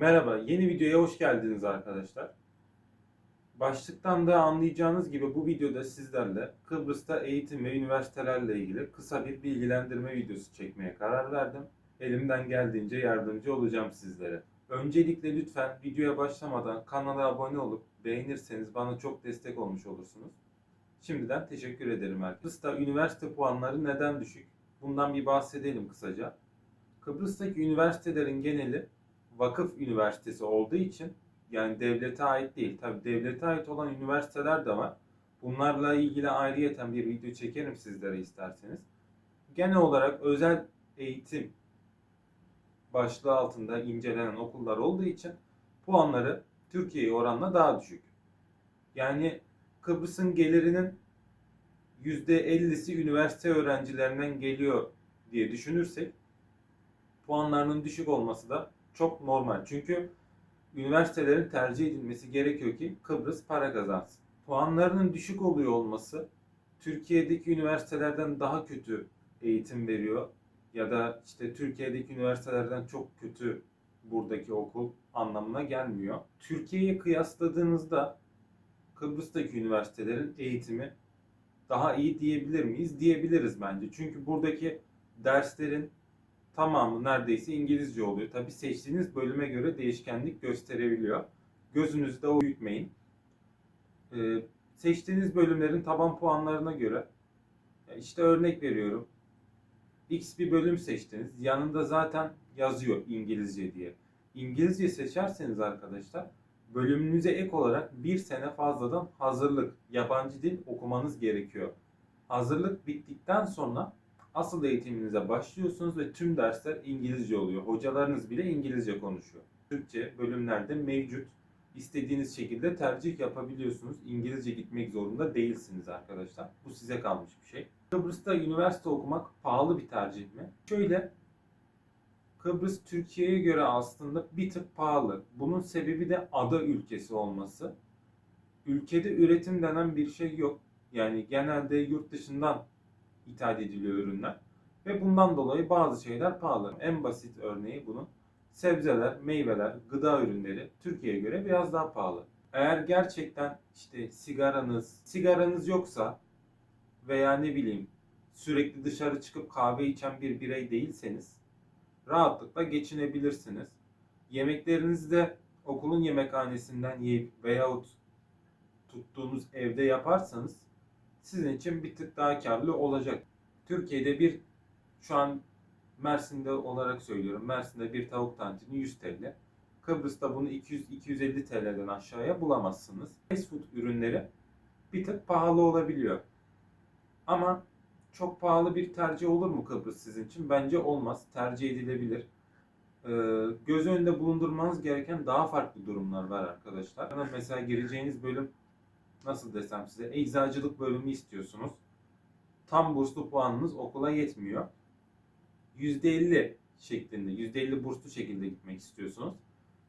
Merhaba, yeni videoya hoş geldiniz arkadaşlar. Başlıktan da anlayacağınız gibi bu videoda sizlerle Kıbrıs'ta eğitim ve üniversitelerle ilgili kısa bir bilgilendirme videosu çekmeye karar verdim. Elimden geldiğince yardımcı olacağım sizlere. Öncelikle lütfen videoya başlamadan kanala abone olup beğenirseniz bana çok destek olmuş olursunuz. Şimdiden teşekkür ederim herkese. Kıbrıs'ta üniversite puanları neden düşük? Bundan bir bahsedelim kısaca. Kıbrıs'taki üniversitelerin geneli vakıf üniversitesi olduğu için yani devlete ait değil. Tabi devlete ait olan üniversiteler de var. Bunlarla ilgili ayrıyeten bir video çekerim sizlere isterseniz. Genel olarak özel eğitim başlığı altında incelenen okullar olduğu için puanları Türkiye'ye oranla daha düşük. Yani Kıbrıs'ın gelirinin %50'si üniversite öğrencilerinden geliyor diye düşünürsek puanlarının düşük olması da çok normal. Çünkü üniversitelerin tercih edilmesi gerekiyor ki Kıbrıs para kazansın. Puanlarının düşük oluyor olması Türkiye'deki üniversitelerden daha kötü eğitim veriyor ya da işte Türkiye'deki üniversitelerden çok kötü buradaki okul anlamına gelmiyor. Türkiye'ye kıyasladığınızda Kıbrıs'taki üniversitelerin eğitimi daha iyi diyebilir miyiz? Diyebiliriz bence. Çünkü buradaki derslerin tamamı neredeyse İngilizce oluyor. Tabi seçtiğiniz bölüme göre değişkenlik gösterebiliyor. Gözünüzde o büyütmeyin. Ee, seçtiğiniz bölümlerin taban puanlarına göre işte örnek veriyorum. X bir bölüm seçtiniz. Yanında zaten yazıyor İngilizce diye. İngilizce seçerseniz arkadaşlar bölümünüze ek olarak bir sene fazladan hazırlık, yabancı dil okumanız gerekiyor. Hazırlık bittikten sonra asıl eğitiminize başlıyorsunuz ve tüm dersler İngilizce oluyor. Hocalarınız bile İngilizce konuşuyor. Türkçe bölümlerde mevcut. İstediğiniz şekilde tercih yapabiliyorsunuz. İngilizce gitmek zorunda değilsiniz arkadaşlar. Bu size kalmış bir şey. Kıbrıs'ta üniversite okumak pahalı bir tercih mi? Şöyle Kıbrıs Türkiye'ye göre aslında bir tık pahalı. Bunun sebebi de ada ülkesi olması. Ülkede üretim denen bir şey yok. Yani genelde yurt dışından ithal ediliyor ürünler. Ve bundan dolayı bazı şeyler pahalı. En basit örneği bunun sebzeler, meyveler, gıda ürünleri Türkiye'ye göre biraz daha pahalı. Eğer gerçekten işte sigaranız, sigaranız yoksa veya ne bileyim sürekli dışarı çıkıp kahve içen bir birey değilseniz rahatlıkla geçinebilirsiniz. Yemeklerinizi de okulun yemekhanesinden yiyip veyahut tuttuğunuz evde yaparsanız sizin için bir tık daha karlı olacak. Türkiye'de bir şu an Mersin'de olarak söylüyorum. Mersin'de bir tavuk tantini 100 TL. Kıbrıs'ta bunu 200-250 TL'den aşağıya bulamazsınız. Fast food ürünleri bir tık pahalı olabiliyor. Ama çok pahalı bir tercih olur mu Kıbrıs sizin için? Bence olmaz. Tercih edilebilir. Ee, göz önünde bulundurmanız gereken daha farklı durumlar var arkadaşlar. Mesela gireceğiniz bölüm nasıl desem size eczacılık bölümü istiyorsunuz. Tam burslu puanınız okula yetmiyor. %50 şeklinde, %50 burslu şekilde gitmek istiyorsunuz.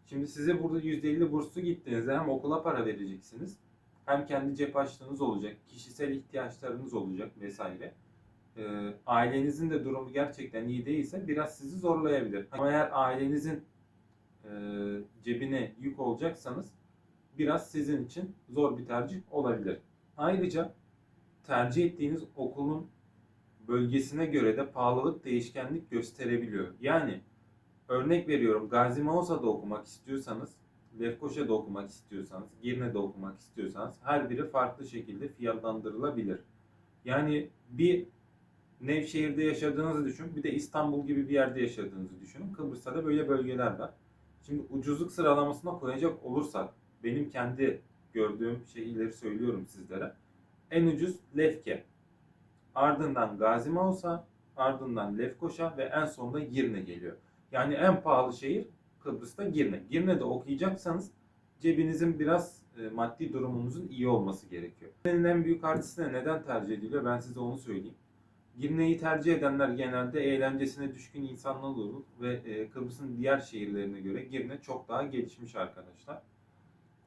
Şimdi size burada %50 burslu gittiğinizde hem okula para vereceksiniz, hem kendi cep açlığınız olacak, kişisel ihtiyaçlarınız olacak vesaire. Ee, ailenizin de durumu gerçekten iyi değilse biraz sizi zorlayabilir. Ama eğer ailenizin e, cebine yük olacaksanız biraz sizin için zor bir tercih olabilir. Ayrıca tercih ettiğiniz okulun bölgesine göre de pahalılık değişkenlik gösterebiliyor. Yani örnek veriyorum Gazi Mausa'da okumak istiyorsanız, Lefkoşa'da okumak istiyorsanız, Girne'de okumak istiyorsanız her biri farklı şekilde fiyatlandırılabilir. Yani bir Nevşehir'de yaşadığınızı düşünün, bir de İstanbul gibi bir yerde yaşadığınızı düşünün. Kıbrıs'ta da böyle bölgeler var. Şimdi ucuzluk sıralamasına koyacak olursak, benim kendi gördüğüm şehirleri söylüyorum sizlere. En ucuz Lefke. Ardından Gazi Mausa, ardından Lefkoşa ve en sonunda Girne geliyor. Yani en pahalı şehir Kıbrıs'ta Girne. Girne'de okuyacaksanız cebinizin biraz e, maddi durumunuzun iyi olması gerekiyor. Girne'nin en büyük artısı neden tercih ediliyor? Ben size onu söyleyeyim. Girne'yi tercih edenler genelde eğlencesine düşkün insanlar olur ve e, Kıbrıs'ın diğer şehirlerine göre Girne çok daha gelişmiş arkadaşlar.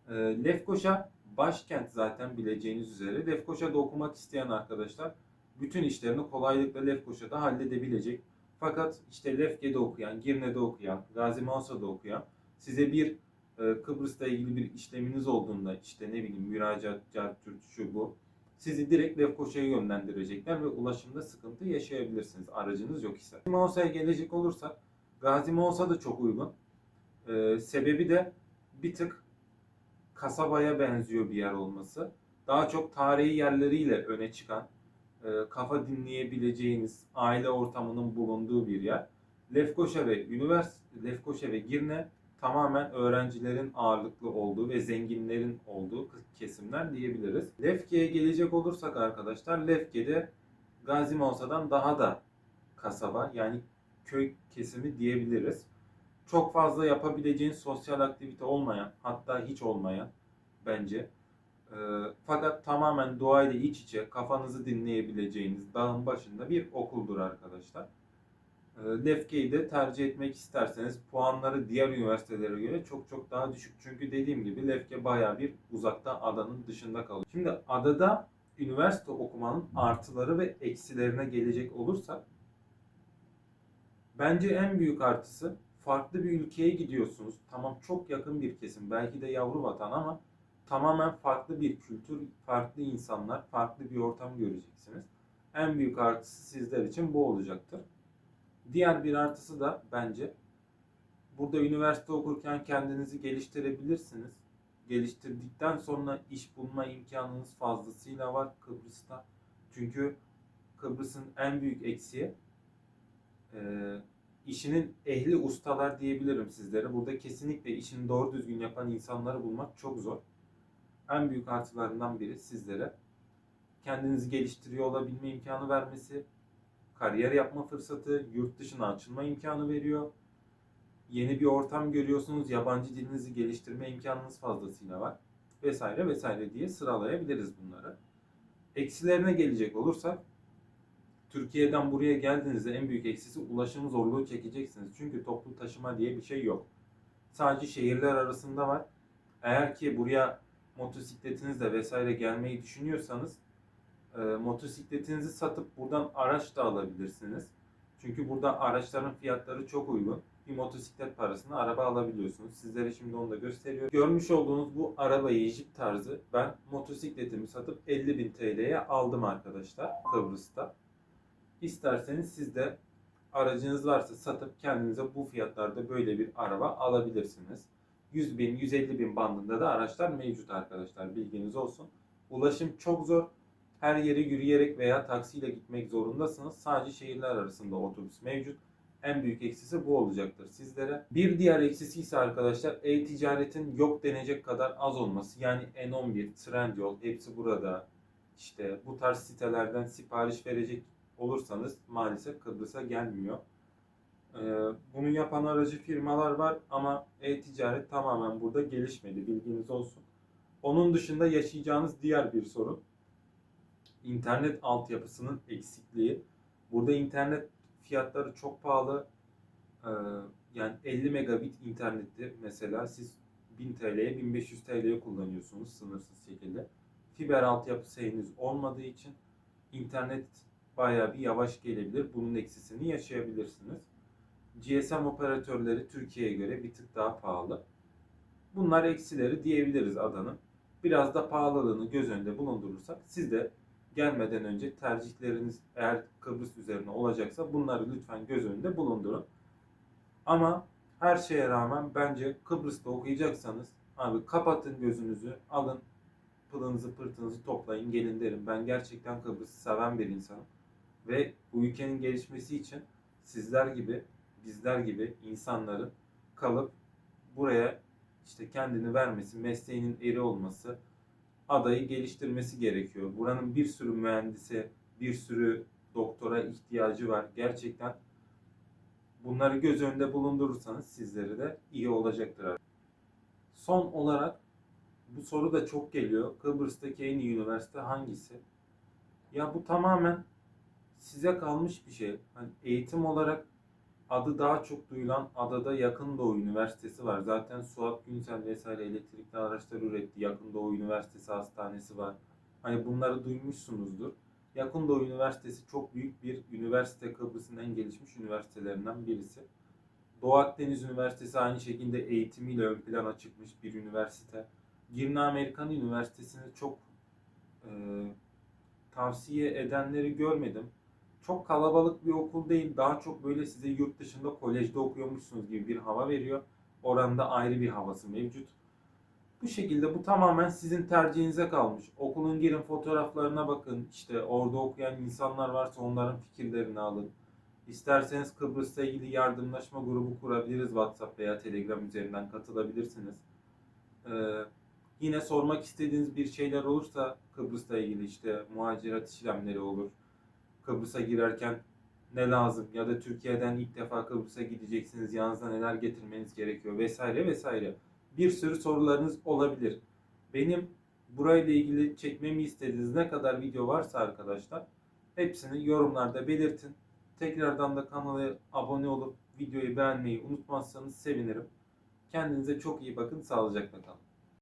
E, Lefkoşa başkent zaten bileceğiniz üzere. Lefkoşa'da okumak isteyen arkadaşlar bütün işlerini kolaylıkla Lefkoşa'da halledebilecek. Fakat işte Lefke'de okuyan, Girne'de okuyan, Gazi Mausa'da okuyan Size bir e, Kıbrıs'la ilgili bir işleminiz olduğunda işte ne bileyim müracaat, cartürt, şu bu. Sizi direkt Lefkoşa'ya yönlendirecekler ve ulaşımda sıkıntı yaşayabilirsiniz aracınız yok ise. Gazi Mausa'ya gelecek olursak Gazi Mausa da çok uygun. E, sebebi de bir tık kasabaya benziyor bir yer olması. Daha çok tarihi yerleriyle öne çıkan, e, kafa dinleyebileceğiniz, aile ortamının bulunduğu bir yer. Lefkoşa ve Ünivers Lefkoşa ve Girne tamamen öğrencilerin ağırlıklı olduğu ve zenginlerin olduğu kesimler diyebiliriz. Lefke'ye gelecek olursak arkadaşlar, Lefke'de Gazi Mausa'dan daha da kasaba yani köy kesimi diyebiliriz. Çok fazla yapabileceğin sosyal aktivite olmayan, hatta hiç olmayan bence. Ee, fakat tamamen doğayla iç içe kafanızı dinleyebileceğiniz dağın başında bir okuldur arkadaşlar. Ee, Lefke'yi de tercih etmek isterseniz puanları diğer üniversitelere göre çok çok daha düşük. Çünkü dediğim gibi Lefke baya bir uzakta adanın dışında kalıyor. Şimdi adada üniversite okumanın artıları ve eksilerine gelecek olursak bence en büyük artısı farklı bir ülkeye gidiyorsunuz. Tamam çok yakın bir kesim belki de yavru vatan ama tamamen farklı bir kültür, farklı insanlar, farklı bir ortam göreceksiniz. En büyük artısı sizler için bu olacaktır. Diğer bir artısı da bence burada üniversite okurken kendinizi geliştirebilirsiniz. Geliştirdikten sonra iş bulma imkanınız fazlasıyla var Kıbrıs'ta. Çünkü Kıbrıs'ın en büyük eksiği e, işinin ehli ustalar diyebilirim sizlere. Burada kesinlikle işini doğru düzgün yapan insanları bulmak çok zor. En büyük artılarından biri sizlere kendinizi geliştiriyor olabilme imkanı vermesi, kariyer yapma fırsatı, yurt dışına açılma imkanı veriyor. Yeni bir ortam görüyorsunuz, yabancı dilinizi geliştirme imkanınız fazlasıyla var. Vesaire vesaire diye sıralayabiliriz bunları. Eksilerine gelecek olursak, Türkiye'den buraya geldiğinizde en büyük eksisi ulaşım zorluğu çekeceksiniz. Çünkü toplu taşıma diye bir şey yok. Sadece şehirler arasında var. Eğer ki buraya motosikletinizle vesaire gelmeyi düşünüyorsanız e, motosikletinizi satıp buradan araç da alabilirsiniz. Çünkü burada araçların fiyatları çok uygun. Bir motosiklet parasına araba alabiliyorsunuz. Sizlere şimdi onu da gösteriyorum. Görmüş olduğunuz bu arabayı Jeep tarzı ben motosikletimi satıp 50.000 TL'ye aldım arkadaşlar Kıbrıs'ta. İsterseniz siz de aracınız varsa satıp kendinize bu fiyatlarda böyle bir araba alabilirsiniz. 100 bin, 150 bin bandında da araçlar mevcut arkadaşlar bilginiz olsun. Ulaşım çok zor. Her yere yürüyerek veya taksiyle gitmek zorundasınız. Sadece şehirler arasında otobüs mevcut. En büyük eksisi bu olacaktır sizlere. Bir diğer eksisi ise arkadaşlar e-ticaretin yok denecek kadar az olması. Yani N11, Trendyol hepsi burada. İşte bu tarz sitelerden sipariş verecek olursanız maalesef Kıbrıs'a gelmiyor. Ee, bunu yapan aracı firmalar var ama e-ticaret tamamen burada gelişmedi bilginiz olsun. Onun dışında yaşayacağınız diğer bir sorun internet altyapısının eksikliği. Burada internet fiyatları çok pahalı. Ee, yani 50 megabit interneti mesela siz 1000 TL'ye 1500 TL'ye kullanıyorsunuz sınırsız şekilde. Fiber altyapısı henüz olmadığı için internet bayağı bir yavaş gelebilir. Bunun eksisini yaşayabilirsiniz. GSM operatörleri Türkiye'ye göre bir tık daha pahalı. Bunlar eksileri diyebiliriz adanın. Biraz da pahalılığını göz önünde bulundurursak siz de gelmeden önce tercihleriniz eğer Kıbrıs üzerine olacaksa bunları lütfen göz önünde bulundurun. Ama her şeye rağmen bence Kıbrıs'ta okuyacaksanız abi kapatın gözünüzü, alın pılınızı pırtınızı toplayın gelin derim. Ben gerçekten Kıbrıs'ı seven bir insanım. Ve bu ülkenin gelişmesi için sizler gibi, bizler gibi insanların kalıp buraya işte kendini vermesi, mesleğinin eri olması, adayı geliştirmesi gerekiyor. Buranın bir sürü mühendise, bir sürü doktora ihtiyacı var. Gerçekten bunları göz önünde bulundurursanız sizlere de iyi olacaktır. Son olarak bu soru da çok geliyor. Kıbrıs'taki en iyi üniversite hangisi? Ya bu tamamen size kalmış bir şey. Hani eğitim olarak adı daha çok duyulan adada Yakın Doğu Üniversitesi var. Zaten Suat Günsel vesaire elektrikli araçlar üretti. Yakın Doğu Üniversitesi Hastanesi var. Hani bunları duymuşsunuzdur. Yakın Doğu Üniversitesi çok büyük bir üniversite. Kıbrıs'ın en gelişmiş üniversitelerinden birisi. Doğu Akdeniz Üniversitesi aynı şekilde eğitimiyle ön plana çıkmış bir üniversite. Girne Amerikan Üniversitesi'ni çok e, tavsiye edenleri görmedim. Çok kalabalık bir okul değil. Daha çok böyle size yurt dışında kolejde okuyormuşsunuz gibi bir hava veriyor. Oranda ayrı bir havası mevcut. Bu şekilde bu tamamen sizin tercihinize kalmış. Okulun girin fotoğraflarına bakın. İşte orada okuyan insanlar varsa onların fikirlerini alın. İsterseniz Kıbrıs'la ilgili yardımlaşma grubu kurabiliriz. WhatsApp veya Telegram üzerinden katılabilirsiniz. Ee, yine sormak istediğiniz bir şeyler olursa Kıbrıs'la ilgili işte muhacirat işlemleri olur. Kıbrıs'a girerken ne lazım ya da Türkiye'den ilk defa Kıbrıs'a gideceksiniz yanınızda neler getirmeniz gerekiyor vesaire vesaire. Bir sürü sorularınız olabilir. Benim burayla ilgili çekmemi istediğiniz ne kadar video varsa arkadaşlar hepsini yorumlarda belirtin. Tekrardan da kanala abone olup videoyu beğenmeyi unutmazsanız sevinirim. Kendinize çok iyi bakın. Sağlıcakla kalın.